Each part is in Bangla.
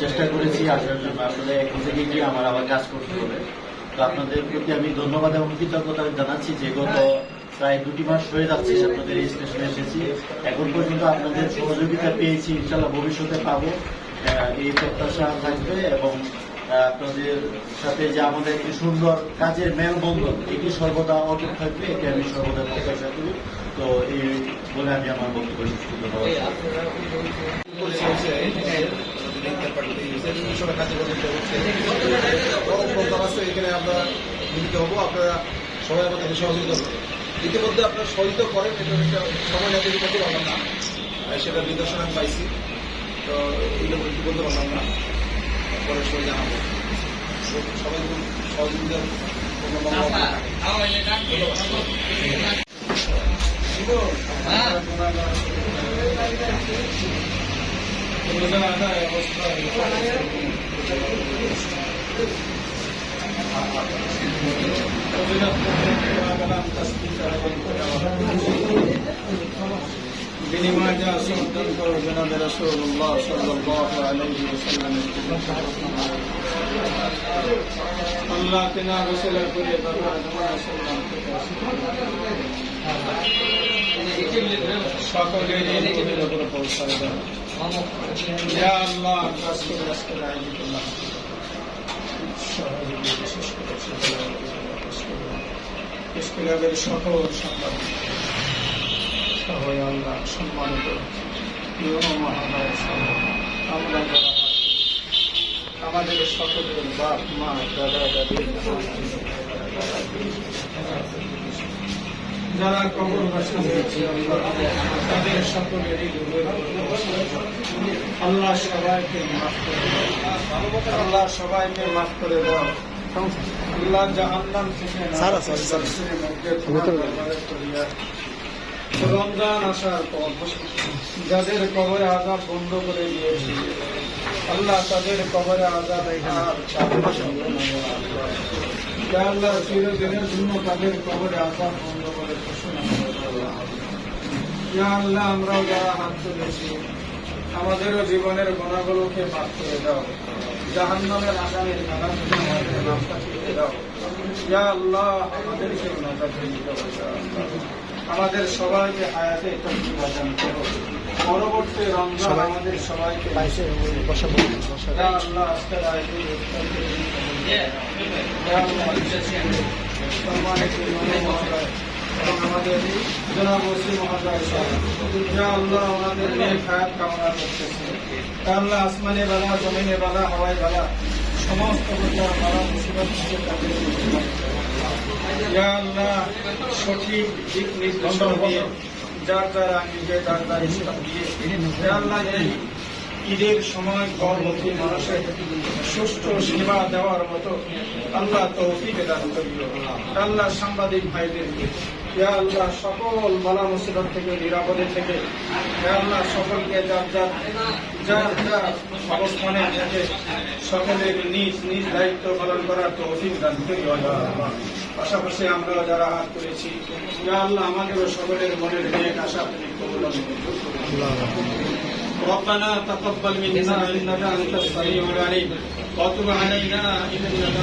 চেষ্টা করেছি আসার জন্য। আসলে এখন থেকে গিয়ে আমার আবার কাজ করতে হবে। তো আপনাদের প্রতি আমি ধন্যবাদ এবং কৃতজ্ঞতা জানাচ্ছি যে গত প্রায় দুটি মাস হয়ে যাচ্ছে আপনাদের এই স্টেশনে এসেছি। এখন পর্যন্ত আপনাদের সহযোগিতা পেয়েছি ইনশাল্লাহ ভবিষ্যতে পাবো। এই প্রত্যাশা থাকবে এবং আপনাদের সাথে যে আমাদের একটি সুন্দর কাজের মেলবন্ধন এটি সর্বদা অটুট থাকবে এটি আমি সর্বদা প্রত্যাশা করি। তো এই বলে আমি আমার বক্তব্য শেষ করতে পারব এখানে আমরা মিলিত হব আপনারা সবাই আমাদের সহযোগিতা করবেন। ইতিমধ্যে আপনারা সহযোগিতা করেন এটা সময় না করতে না। সেটা নিদর্শন আমি পাইছি। তো এইগুলো কি বলতে পারলাম না। পরে সবাই জানাব। সবাই সহযোগিতা ধন্যবাদ। বিনিময় যা সমর্থন করো জনাবে রসুল্লাহ সাল্লাহ আলাইহি ওয়াসাল্লাম আল্লাহ তেনা রসুলের করে সকলের এই উপরে পৌঁছায় দেন ইয়া আল্লাহ কাজ করে আজকের আয়োজিত স্কুলের সকল সংবাদ। সবাই আল্লাহ সম্মানিত আমরা আমাদের সকলের বাপ মা দাদা দাদি যারা কবর বাসা হয়েছে তাদের সকলেরই আল্লাহ সবাইকে মাফ করে আল্লাহ সবাইকে মাফ করে দাও। আল্লাহ জাহান্নাম থেকে রমজান আসার পর যাদের কবরে আজাব বন্ধ করে দিয়েছে, আল্লাহ তাদের কবরে আজাব আল্লাহ চিরদিনের জন্য তাদের কবরে আজাব বন্ধ করে দাও। আল্লাহ, আমরাও যারা হাত তুলেছি, আমাদেরও জীবনের গোনাগুলোকে মাফ করে দাও জাহান্নামের আগামীর নানা নামটা দাও ইয়া আল্লাহ আমাদেরকে হবে ইয়া আল্লাহ। আমাদের সবাইকে হায়াতে করো পরবর্তী রমজান আমাদের সবাইকে আল্লাহ আজকের আয়োজন এবং আমাদের জনাব ওসি মহোদয় সাহেব, আল্লাহ আমাদের নেক হায়াত কামনা করতেছি। আল্লাহ আসমানে বালা জমিনে বালা হাওয়ায় বালা সমস্ত প্রকার বালা সঠিক দিক নির্দেশন দিয়ে যার দ্বারা নিজে তার দ্বারা দিয়ে আল্লাহ ঈদের সময় গর্ভবতী মানুষের সুষ্ঠু সেবা দেওয়ার মতো আল্লাহ তৌফিক দান করিও আল্লাহ সাংবাদিক ভাইদেরকে আল্লাহ সকল বালা মুসিবত থেকে, নিরাপদে থেকে আল্লাহ সকলকে যার যার যার যার অবস্থানে থেকে সকলের নিজ নিজ দায়িত্ব পালন করার তৌফিক দান আল্লাহ পাশাপাশি আমরা যারা হাত করেছি আল্লাহ আমাদেরও সকলের মনের নেক আশা কবুল। ربنا تقبل منا إنك أنت السميع العليم وتب علينا إنك أنت.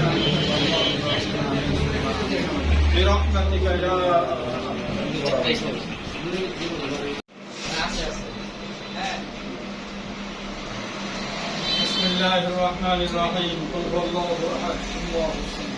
برحمتك يا بسم الله الرحمن الرحيم. قل هو الله أحد. الله الصمد